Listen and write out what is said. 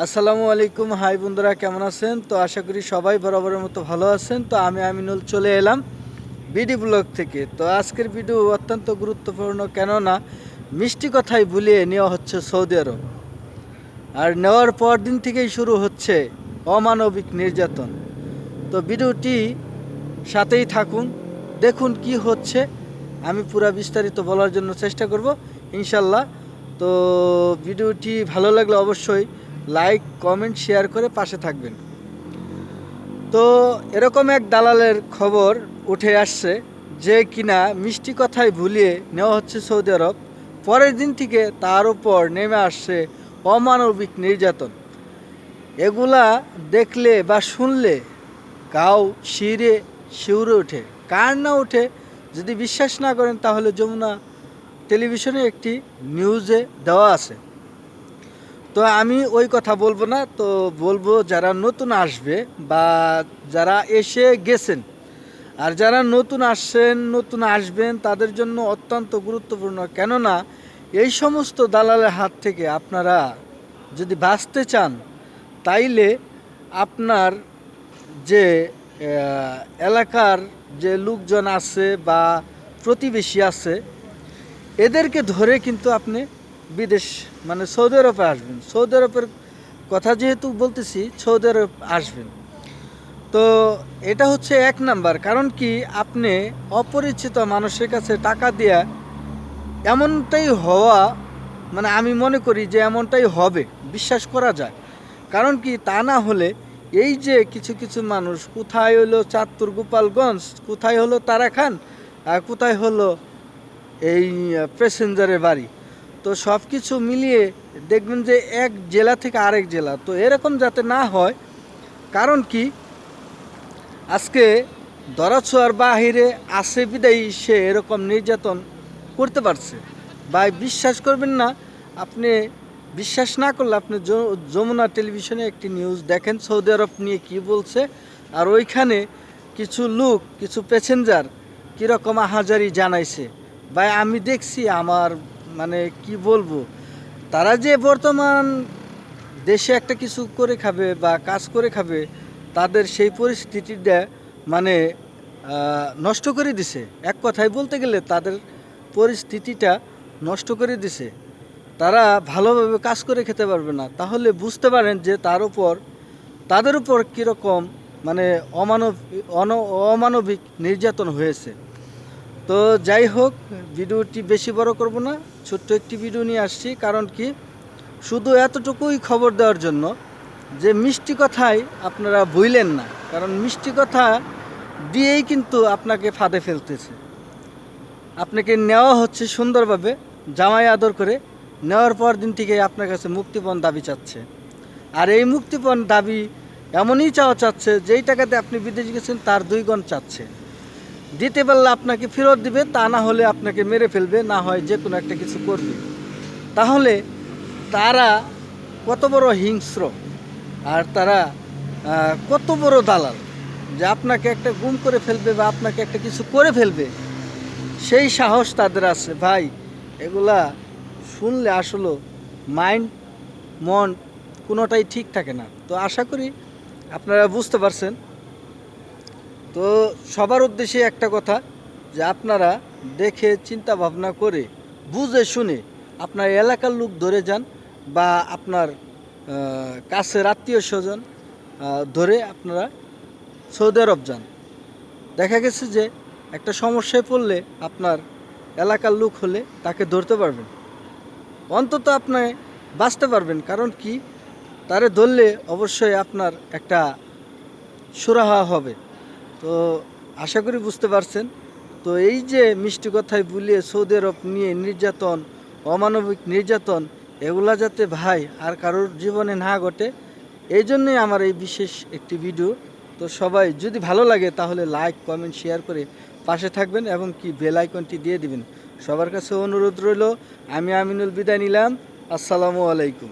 আসসালামু আলাইকুম। হাই বন্ধুরা, কেমন আছেন? তো আশা করি সবাই বরাবরের মতো ভালো আছেন। তো আমি আমিনুল চলে এলাম বিডি ব্লগ থেকে। তো আজকের ভিডিও অত্যন্ত গুরুত্বপূর্ণ, কেননা মিষ্টি কথাই ভুলিয়ে নেওয়া হচ্ছে সৌদি আরব। আর নেওয়ার পর দিন থেকেই শুরু হচ্ছে অমানবিক নির্যাতন। তো ভিডিওটি সাথেই থাকুন, দেখুন কি হচ্ছে। আমি পুরা বিস্তারিত বলার জন্য চেষ্টা করব ইনশাল্লাহ তো ভিডিওটি ভালো লাগলে অবশ্যই লাইক, কমেন্ট, শেয়ার করে পাশে থাকবেন। তো এরকম এক দালালের খবর উঠে আসছে যে কিনা মিষ্টি কথায় ভুলিয়ে নেওয়া হচ্ছে সৌদি আরব। পরের দিন থেকে তার উপর নেমে আসছে অমানবিক নির্যাতন। এগুলা দেখলে বা শুনলে গাও শিরে শিউরে ওঠে। কার না ওঠে যদি বিশ্বাস না করেন তাহলে যমুনা টেলিভিশনে একটি নিউজে দেওয়া আছে। তো আমি ওই কথা বলব না, তো বলব যারা নতুন আসবে বা যারা এসে গেছেন, আর যারা নতুন আসছেন, নতুন আসবেন, তাদের জন্য অত্যন্ত গুরুত্বপূর্ণ। কেননা এই সমস্ত দালালের হাত থেকে আপনারা যদি বাঁচতে চান, তাইলে আপনার যে এলাকার যে লোকজন আছে বা প্রতিবেশী আছে, এদেরকে ধরে কিন্তু আপনি বিদেশ মানে সৌদি আরবে আসবেন। সৌদি আরবের কথা যেহেতু বলতেছি, সৌদি আরব আসবেন। তো এটা হচ্ছে এক নাম্বার। কারণ কি? আপনি অপরিচিত মানুষের কাছে টাকা দেয়া এমনটাই হওয়া মানে আমি মনে করি যে এমনটাই হবে। বিশ্বাস করা যায়। কারণ কি? তা না হলে এই যে কিছু কিছু মানুষ, কোথায় হলো চাঁদপুর, গোপালগঞ্জ, কোথায় হলো তারা খান আর কোথায় হলো এই প্যাসেঞ্জারের বাড়ি? তো সব কিছু মিলিয়ে দেখবেন যে এক জেলা থেকে আরেক জেলা, তো এরকম যাতে না হয়, কারণ কি? আজকে দরাছোয়ার বাহিরে আসে বিদায়ী সে এরকম নির্যাতন করতে পারছে। বা বিশ্বাস করবেন না, আপনি বিশ্বাস না করলে আপনি যমুনা টেলিভিশনে একটি নিউজ দেখেন, সৌদি আরব নিয়ে কি বলছে, আর ওইখানে কিছু লোক, কিছু প্যাসেঞ্জার কীরকম আহাজারি জানাইছে। ভাই, আমি দেখছি আমার মানে কি বলব, তারা যে বর্তমান দেশে একটা কিছু করে খাবে বা কাজ করে খাবে, তাদের সেই পরিস্থিতিটা মানে নষ্ট করে দিছে। এক কথায় বলতে গেলে তাদের পরিস্থিতিটা নষ্ট করে দিছে। তারা ভালোভাবে কাজ করে খেতে পারবে না। তাহলে বুঝতে পারেন যে তার উপর, তাদের উপর কীরকম মানে অমানব অন- অমানবিক নির্যাতন হয়েছে। তো যাই হোক, ভিডিওটি বেশি বড় করব না, ছোট্ট একটি ভিডিও নিয়ে আসছি, কারণ কি? শুধু এতটুকুই খবর দেওয়ার জন্য যে মিষ্টি কথাই আপনারা ভুইলেন না, কারণ মিষ্টি কথা দিয়েই কিন্তু আপনাকে ফাঁদে ফেলতেছে। আপনাকে নেওয়া হচ্ছে সুন্দরভাবে, জামাই আদর করে, নেওয়ার পর দিন থেকে আপনার কাছে মুক্তিপণ দাবি চাচ্ছে। আর এই মুক্তিপণ দাবি এমনই চাওয়া চাচ্ছে, যেই টাকাতে আপনি বিদেশ গেছেন, তার দুই গুণ চাচ্ছে। দিতে পারলে আপনাকে ফেরত দিবে, তা না হলে আপনাকে মেরে ফেলবে, না হয় যে কোনো একটা কিছু করবে। তাহলে তারা কত বড় হিংস্র, আর তারা কত বড় দালাল যে আপনাকে একটা গুম করে ফেলবে বা আপনাকে একটা কিছু করে ফেলবে। সেই সাহস তাদের আছে। ভাই, এগুলা শুনলে আসলে মাইন্ড মন কোনোটাই ঠিক থাকে না। তো আশা করি আপনারা বুঝতে পারছেন। তো সবার উদ্দেশ্যে একটা কথা যে আপনারা দেখে চিন্তা ভাবনা করে, বুঝে শুনে আপনার এলাকার লোক ধরে যান বা আপনার কাছের আত্মীয় স্বজন ধরে আপনারা সৌদি আরব যান। দেখা গেছে যে একটা সমস্যায় পড়লে আপনার এলাকার লোক হলে তাকে ধরতে পারবেন। অন্তত আপনি বাঁচতে পারবেন, কারণ কি? তারে ধরলে অবশ্যই আপনার একটা সুরাহা হবে। তো আশা করি বুঝতে পারছেন। তো এই যে মিষ্টি কথায় বুলিয়ে সৌদি আরব নিয়ে নির্যাতন, অমানবিক নির্যাতন, এগুলা যাতে ভাই আর কারোর জীবনে না ঘটে, এই জন্যই আমার এই বিশেষ একটি ভিডিও। তো সবাই যদি ভালো লাগে তাহলে লাইক, কমেন্ট, শেয়ার করে পাশে থাকবেন এবং কি বেল আইকনটি দিয়ে দিবেন। সবার কাছে অনুরোধ রইল, আমি আমিনুল বিদায় নিলাম। আসসালামু আলাইকুম।